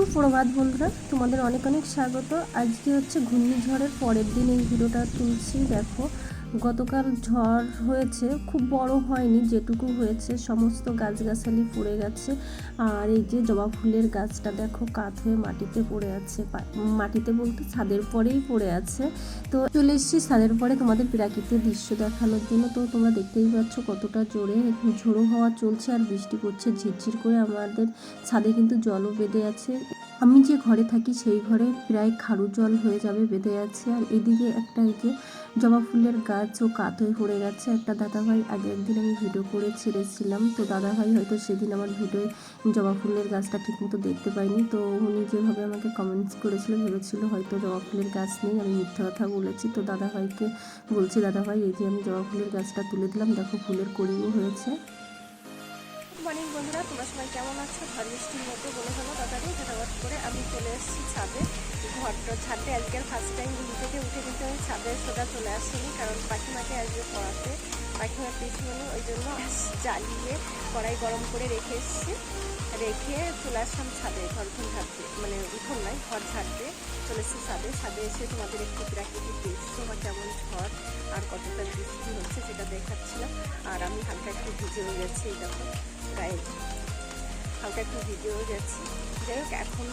সুপ্রভাত বন্ধুরা, তোমাদের অনেক অনেক স্বাগত। আজকে হচ্ছে ঘূর্ণিঝড়ের পরের দিন এই ভিডিওটা তুলছি, দেখো। গতকাল ঝড় হয়েছে, খুব বড় হয়নি, যেটুকু হয়েছে সমস্ত গাছগাছালি পড়ে গেছে। আর এই যে জবা ফুলের গাছটা দেখো, কাত হয়ে মাটিতে পড়ে আছে মাটিতে বলতে ছাদের পরেই পড়ে আছে। তো চলে এসেছি ছাদের পরে তোমাদের প্রাকৃতিক দৃশ্য দেখানোর জন্য। তো তোমরা দেখতেই পাচ্ছ কতটা জোরে ঝোড়ো হাওয়া চলছে আর বৃষ্টি পড়ছে, ঝিরঝির করে আমাদের ছাদে কিন্তু জলও বেঁধে আছে। আমি যে ঘরে থাকি সেই ঘরে প্রায় খারু জল হয়ে যাবে, বেঁধে আছে। আর এদিকে একটা এই যে জবা ফুলের গাছও কাত হয়ে পড়ে গেছে। একটা দাদাভাই আগে একদিন আমি ভিডিও করে ছেড়েছিলাম। তো দাদাভাই হয়তো সেদিন আমার ভিডিওয়ে জবা ফুলের গাছটা ঠিকমতো দেখতে পাইনি। তো উনি যেভাবে আমাকে কমেন্টস করেছিল, ভেবেছিল হয়তো জবা ফুলের গাছ নেই, আমি মিথ্যা কথা বলেছি। তো দাদাভাইকে বলছি, দাদাভাই, এই যে আমি জবা ফুলের গাছটা তুলে দিলাম, দেখো ফুলের কড়িও হয়েছে। মর্নিং বন্ধুরা, তোমরা সবাই কেমন আছো? বৃষ্টির মধ্যে বলে হলো তাড়াতাড়ি ফটাফট করে আমি চলে এসেছি ছাদে। ঘরটা ছাদে। আজকের ফার্স্ট টাইম ঘুম থেকে উঠে কিন্তু আমি ছাদে সোজা চলে আসিনি, কারণ পাখিমাকে আসবে পড়াতে। পাখিমা পিছনে ওই জন্য জ্বালিয়ে কড়াই গরম করে রেখে এসেছি। রেখে চলে আসলাম ছাদে, ঘর ঘুম ঝাড়তে মানে উঠোন নয়, ঘর ঝাড়তে চলে এসেছি ছাদে। ছাদে এসে তোমাদের একটু প্রাকৃতিক দৃশ্য, বা কেমন ঝড়, আর কতটা বৃষ্টি হচ্ছে সেটা দেখাচ্ছিলাম। আর আমি হালকা একটু ভিজেও গেছি, এই দেখো গায়ে হালকা একটু ভিজেও গেছি। যাই হোক, এখন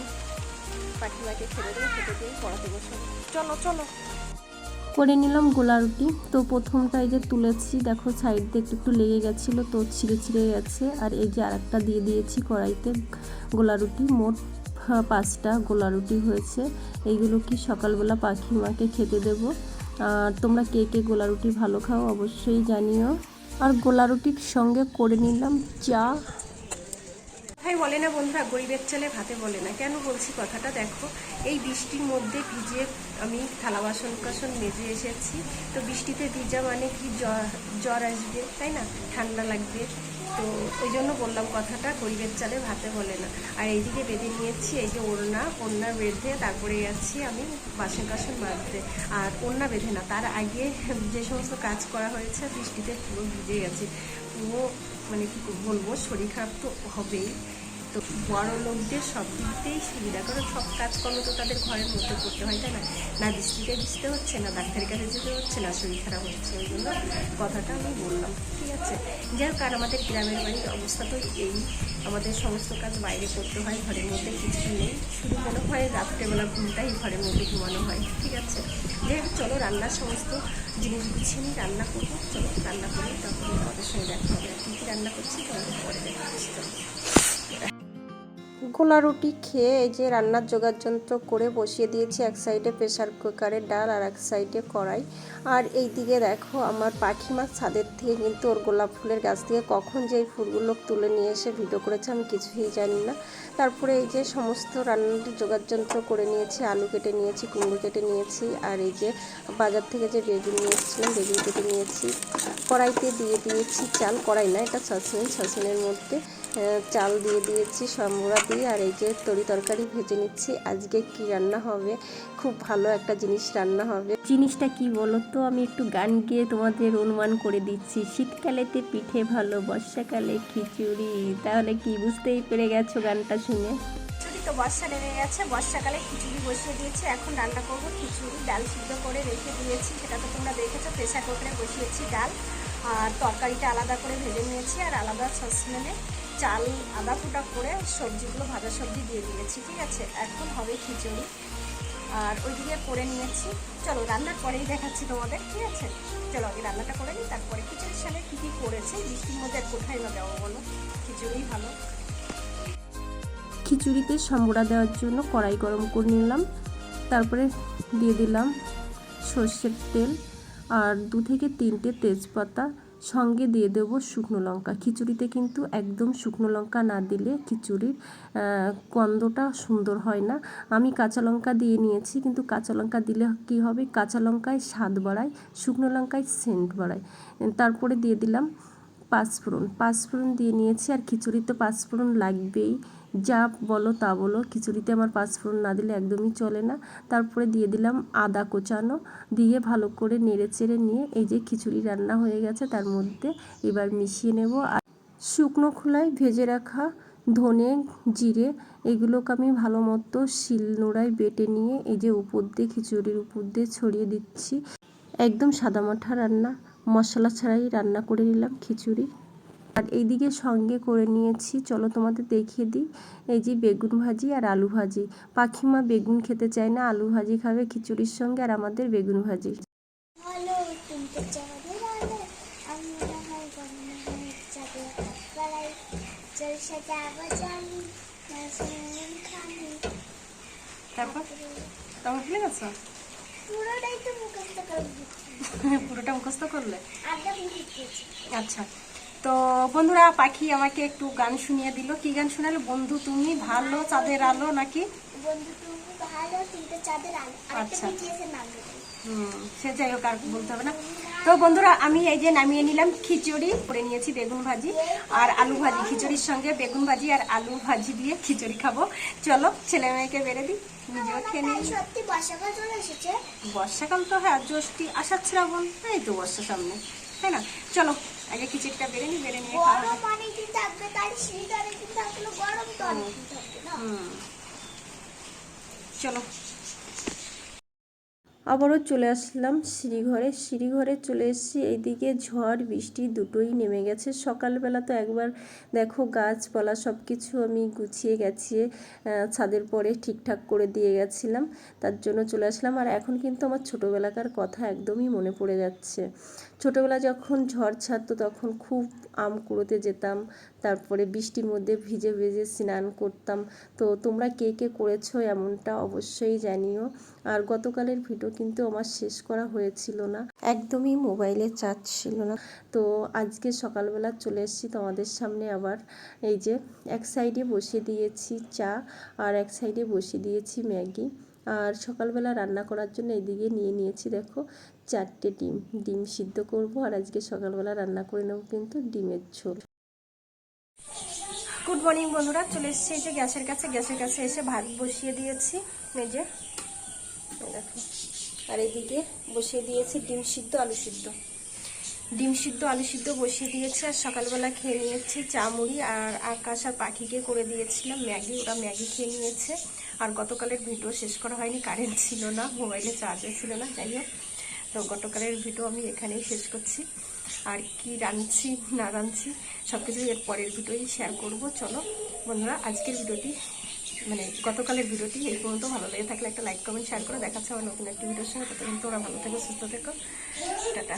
খেতে পড়াতে চলো চলো। করে নিলাম গোলা রুটি। তো প্রথমটা এই যে তুলেছি, দেখো সাইড দিয়ে একটু একটু লেগে গেছিল, তো ছিঁড়ে ছিঁড়ে গেছে। আর এই যে আরেকটা দিয়ে দিয়েছি কড়াইতে গোলা রুটি। মোট পাঁচটা গোলা রুটি হয়েছে। এইগুলো কি সকালবেলা পাখি মাকে খেতে দেব? আর তোমরা কে কে গোলা রুটি ভালো খাও অবশ্যই জানিও। আর গোলা রুটির সঙ্গে করে নিলাম চা। ভাই বলে না বন্ধুরা, গরিবের ছেলে ভাতে বলে না। কেন বলছি কথাটা? দেখো, এই বৃষ্টির মধ্যে ভিজে আমি থালা বাসন কাসন মেজে এসেছি। তো বৃষ্টিতে ভিজা মানে কি? জ্বর জ্বর আসবে, তাই না? ঠান্ডা লাগবে। তো ওই জন্য বললাম কথাটা, গরিবের চালে ভাতে বলে না। আর এইদিকে বেঁধে নিয়েছি, এই যে ওড়না ওড়না বেঁধে তারপরে যাচ্ছি আমি বাসন কাসন বাঁধতে আর ওড়না বেঁধে না, তার আগে যে সমস্ত কাজ করা হয়েছে, বৃষ্টিতে পুরো ভিজে গেছে। পুরো মানে কি বলব, শরীর খারাপ তো হবেই। তো বড় লোকদের সব দিকতেই সুবিধা, কারণ সব কাজকর্ম তো তাদের ঘরের মধ্যে করতে হয়, তাই না? না বৃষ্টিতে ভিজতে হচ্ছে, না ডাক্তারের কাছে যেতে হচ্ছে, না শরীর খারাপ হচ্ছে, ওই জন্য কথাটা আমি বললাম, ঠিক আছে? যাই হোক, আর আমাদের গ্রামের বাড়ির অবস্থা তো এই, আমাদের সমস্ত কাজ বাইরে করতে হয়, ঘরের মধ্যে কিছু নেই, শুধু মনে হয় রাত্রেবেলা ঘুমটাই ঘরের মধ্যে ঘুমানো হয়, ঠিক আছে? যাই হোক, চলো রান্নার সমস্ত জিনিস গুছিয়ে নিই, রান্না করব, চলো রান্না করে, তারপরে আমাদের সঙ্গে দেখা হবে কী কী রান্না করছি, তোমাদের পরে দেখাচ্ছি চলো। গোলা রুটি খেয়ে এই যে রান্নার জোগাড় যন্ত্র করে বসিয়ে দিয়েছি, এক সাইডে প্রেসার কুকারে ডাল আর এক সাইডে কড়াই। আর এই দিকে দেখো আমার পাখি মাছ ছাদের থেকে কিন্তু ওর গোলাপ ফুলের গাছ থেকে কখন যে এই ফুলগুলো তুলে নিয়ে এসে ভিডিও করেছে আমি কিছুই জানি না। তারপরে এই যে সমস্ত রান্নার জোগাড় যন্ত্র করে নিয়েছি, আলু কেটে নিয়েছি, কুমড়ো কেটে নিয়েছি, আর এই যে বাজার থেকে যে বেগুন নিয়ে এসেছিলাম বেগুন কেটে নিয়েছি। কড়াইতে দিয়ে দিয়েছি চাল, কড়াই না, এটা সসেন সসেনের মধ্যে। চাল দিয়ে দিয়েছি সম্বরা দিয়ে আর এই যে তরি তরকারি ভেজে নিচ্ছি। আজকে কি রান্না হবে? খুব ভালো একটা জিনিস রান্না হবে। জিনিসটা কি বলো তো আমি একটু গান গিয়ে তোমাদের অনুমান করে দিচ্ছি। শীতকালেতে পিঠে ভালো বর্ষাকালে খিচুড়ি। তাহলে কি বুঝতেই পেরে গেছো গানটা শুনে? খিচুড়ি তো বর্ষা নেমে গেছে বর্ষাকালে খিচুড়ি বসিয়ে দিয়েছি। এখন রান্না করব খিচুড়ি ডাল সিদ্ধ করে রেখে দিয়েছি। সেটা তো তোমরা দেখেছ প্রেশার কুকারে বসিয়েছি ডাল। আর তরকারিটা আলাদা করে ভেজে নিয়েছি আর আলাদা সসপ্যানে চাল আদা ফুটা করে সবজিগুলো ভাজা সবজি দিয়ে দিয়েছি, ঠিক আছে? এখন হবে খিচুড়ি। আর ওইদিকে করে নিয়েছি। চলো, রান্নার পরেই দেখাচ্ছি তোমাদের, ঠিক আছে? চলো, আগে রান্নাটা করে নিই, তারপরে খিচুড়ির সাথে কী কী করেছে বৃষ্টির মধ্যে কোথায় না দেওয়া বলো? খিচুড়ি ভালো। খিচুড়িতে সম্বরা দেওয়ার জন্য কড়াই গরম করে নিলাম। তারপরে দিয়ে দিলাম সর্ষের তেল আর দু থেকে তিনটে তেজপাতা। সঙ্গে দিয়ে দেবো শুকনো লঙ্কা। খিচুড়িতে কিন্তু একদম শুকনো লঙ্কা না দিলে খিচুড়ির গন্ধটা সুন্দর হয় না। আমি কাঁচা লঙ্কা দিয়ে নিয়েছি, কিন্তু কাঁচা লঙ্কা দিলে কী হবে? কাঁচা লঙ্কায় স্বাদ বাড়ায়, শুকনো লঙ্কায় সেন্ট বাড়ায়। তারপরে দিয়ে দিলাম পাঁচফোড়ন। পাঁচফোড়ন দিয়ে নিয়েছি, আর খিচুড়িতে পাঁচফোড়ন লাগবেই। যা বলো তা বলো, খিচুড়িতে আমার পাঁচফোড়ন না দিলে একদমই চলে না। তারপরে দিয়ে দিলাম আদা কোচানো, দিয়ে ভালো করে নেড়ে চেড়ে নিয়ে এই যে খিচুড়ি রান্না হয়ে গেছে তার মধ্যে এবার মিশিয়ে নেব। আর শুকনো খোলায় ভেজে রাখা ধনে জিরে, এগুলোকে আমি ভালো মতো শিল নোড়ায় বেটে নিয়ে এই যে উপর দিয়ে খিচুড়ির উপর দিয়ে ছড়িয়ে দিচ্ছি। একদম সাদামাঠা রান্না, মশলা ছাড়াই রান্না করে নিলাম খিচুড়ি। আর এইদিকে সঙ্গে করে নিয়েছি। চলো তোমাদের দেখিয়ে দিই। এই যে বেগুন ভাজি আর আলু ভাজি। পাখিমা বেগুন খেতে চায় না আলু ভাজি খাবে খিচুড়ির সঙ্গে আর আমাদের বেগুন ভাজি। তারপর? তোমার ভুলে গেছো? পুরোটাই তো মুখস্থ করে পুরোটা মুখস্থ করলে? আচ্ছা। তো বন্ধুরা পাখি আমাকে একটু গান শুনিয়ে দিল। কি গান শোনালো? বন্ধু তুমি ভালো চাঁদের আলো নাকি? বন্ধু তুমি ভালো চাঁদের আলো। আচ্ছা। হুম, সে যাই হোক আর বলতে হবে না। তো বন্ধুরা আমি এই যে নামিয়ে নিলাম খিচুড়ি করে নিয়েছি বেগুন ভাজি আর আলু ভাজি। খিচুড়ির সঙ্গে বেগুন ভাজি আর আলু ভাজি দিয়ে খিচুড়ি খাব। চলো ছেলে মেয়েকে বেড়ে দিই। নিজেও খেয়ে নিই। বর্ষাকাল তো হ্যাঁ জ্যৈষ্ঠী আষাঢ় শ্রাবণ। এই তো বর্ষা সামনে। তাই না? চলো আগে খিচুড়িটা বেড়ে নিই বেড়ে নিয়ে খাওয়া হবে। গরম অনেকদিন থাকবে তার শীত অনেকদিন থাকল গরম তো অনেকদিন থাকবে না হুম চলো আবারও চলে আসলাম সিঁড়িঘরে। সিঁড়িঘরে চলে এসেছি। এইদিকে ঝড়, বৃষ্টি দুটোই নেমে গেছে। সকালবেলা তো একবার দেখো গাছপালা সব কিছু আমি গুছিয়ে গেছিয়ে ছাদের পরে ঠিকঠাক করে দিয়ে গেছিলাম। তার জন্য চলে আসলাম। আর এখন কিন্তু আমার ছোটোবেলাকার কথা একদমই মনে পড়ে যাচ্ছে। ছোটোবেলা যখন ঝড় ছাড়তো তখন খুব আম কুড়োতে যেতাম, তারপরে বৃষ্টির মধ্যে ভিজে ভিজে স্নান করতাম। তো তোমরা কে কে করেছ এমনটা অবশ্যই জানিও। আর গতকালের ভিডিও কিন্তু আমার শেষ করা হয়েছিল না। একদমই মোবাইলে চার্জ ছিল না। তো আজকে সকালবেলা চলে এসেছি তোমাদের সামনে আবার। এই যে এক সাইডে বসিয়ে দিয়েছি চা আর এক সাইডে বসিয়ে দিয়েছি ম্যাগি। আর সকালবেলা রান্না করার জন্য এদিকে নিয়ে নিয়েছি দেখো চারটে ডিম। ডিম সিদ্ধ করব আর আজকে সকালবেলা রান্না করে নেব কিন্তু ডিমের ঝোল। গুড মর্নিং বন্ধুরা, চলে এসেছি এই যে গ্যাসের কাছে। গ্যাসের কাছে এসে ভাত বসিয়ে দিয়েছি। এই যে এই দেখো। আর এদিকে বসিয়ে দিয়েছি ডিম সিদ্ধ, আলু সিদ্ধ। ডিম সিদ্ধ, আলু সিদ্ধ বসিয়ে দিয়েছি, আর সকালবেলা খেয়ে নিয়েছি চা মুড়ি, আর আকাশ আর পাখিকে করে দিয়েছিলাম ম্যাগি, ওরা ম্যাগি খেয়ে নিয়েছে। আর গতকালের ভিডিও শেষ করা হয়নি, কারেন্ট ছিল না, মোবাইলে চার্জও ছিল না, যাই হোক। তো গতকালের ভিডিও আমি এখানেই শেষ করছি। আর কি রাঁধছি, না রাঁধছি সব কিছু এর পরের ভিডিওই শেয়ার করব। চলো বন্ধুরা, আজকের ভিডিওটি মানে গতকালের ভিডিওটি এই পর্যন্ত ভালো লেগে থাকলে একটা লাইক কমেন্ট শেয়ার করে দেখাচ্ছে আমার নতুন একটি ভিডিওর সঙ্গে। ততক্ষণ তোমরা ভালো থেকো, সুস্থ থেকো। টাটা।